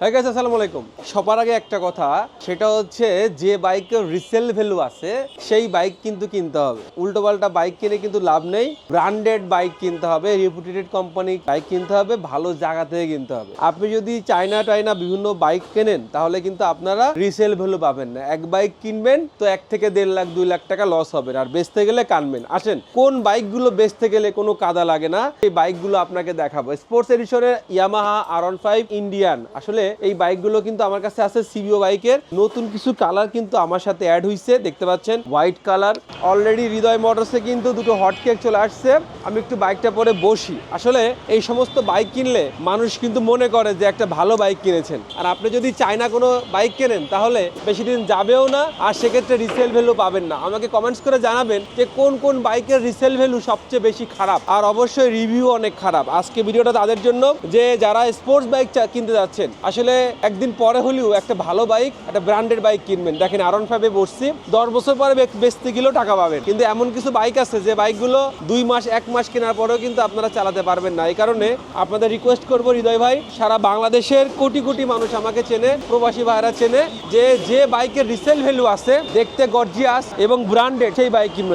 হ্যাঁ গেছে আসসালামু আলাইকুম। সবার আগে একটা কথা, সেটা হচ্ছে যে বাইকের রিসেল ভ্যালু আছে, সেই বাইক কিন্তু কিনতে হবে। উল্টো পাল্টা বাইক কিনে কিন্তু লাভ নেই। ব্র্যান্ডেড বাইক কিনতে হবে রেপুটেটেড কোম্পানি বাইক কিনতে হবে, ভালো জায়গা থেকে কিনতে হবে। আপনি যদি চায়না টাইনা বিভিন্ন বাইক কেনেন, তাহলে কিন্তু আপনারা রিসেল ভ্যালু পাবেন না। এক বাইক কিনবেন, তো এক থেকে দেড় লাখ, দুই লাখ টাকা লস হবে আর বেচতে গেলে কানবেন। আসেন, কোন বাইকগুলো বেচতে গেলে কোনো কাদা লাগে না? এই বাইকগুলো আপনাকে দেখাবো। স্পোর্টস এডিশনের ইয়ামাহা আর ফাইভ ইন্ডিয়ান আসলে এই বাইকগুলো কিন্তু আমার কাছে আছে সিবিও বাইকের। নতুন কিছু কালার কিন্তু আমার সাথে অ্যাড হয়েছে দেখতে পাচ্ছেন? হোয়াইট কালার অলরেডি হৃদয় মোটরসে কিন্তু দুটো হট কেক চলে আসছে। আমি একটু বাইকটা পরে বসি। আসলে এই সমস্ত বাইক কিনলে মানুষ কিন্তু মনে করে যে একটা ভালো বাইক কিনেছেন। আর আপনি যদি চায়না কোনো বাইক কেনেন, তাহলে বেশি দিন যাবেও না, আর সেক্ষেত্রে রিসেল ভ্যালু পাবেন না। আমাকে কমেন্টস করে জানাবেন যে কোন কোন বাইকের রিসেল ভ্যালু সবচেয়ে বেশি খারাপ। আর অবশ্যই রিভিউ অনেক খারাপ। আজকে ভিডিওটা তাদের জন্য যে যারা স্পোর্টস বাইক কিনতে যাচ্ছেন, আসলে একদিন পরে হলেও একটা ভালো বাইক একটা ব্র্যান্ডেড বাইক কিনবেন। দেখেন আরন ফাইভে বসছি। দশ বছর পরে বেচতে গেলেও টাকা পাবেন। কিন্তু এমন কিছু বাইক আছে যে বাইকগুলো দুই মাস, এক মাস কেনার পরেও কিন্তু আপনারা চালাতে পারবেন না। এই কারণে আপনাদের রিকোয়েস্ট করব, হৃদয় ভাই, সারা বাংলাদেশের কোটি কোটি মানুষ আমাকে চেনে, প্রবাসী ভাইরা চেনে, যে যে বাইকের রিসেল ভ্যালু আছে, দেখতে গর্জিয়াস এবং ব্র্যান্ডেড সেই বাইক কিনবেন।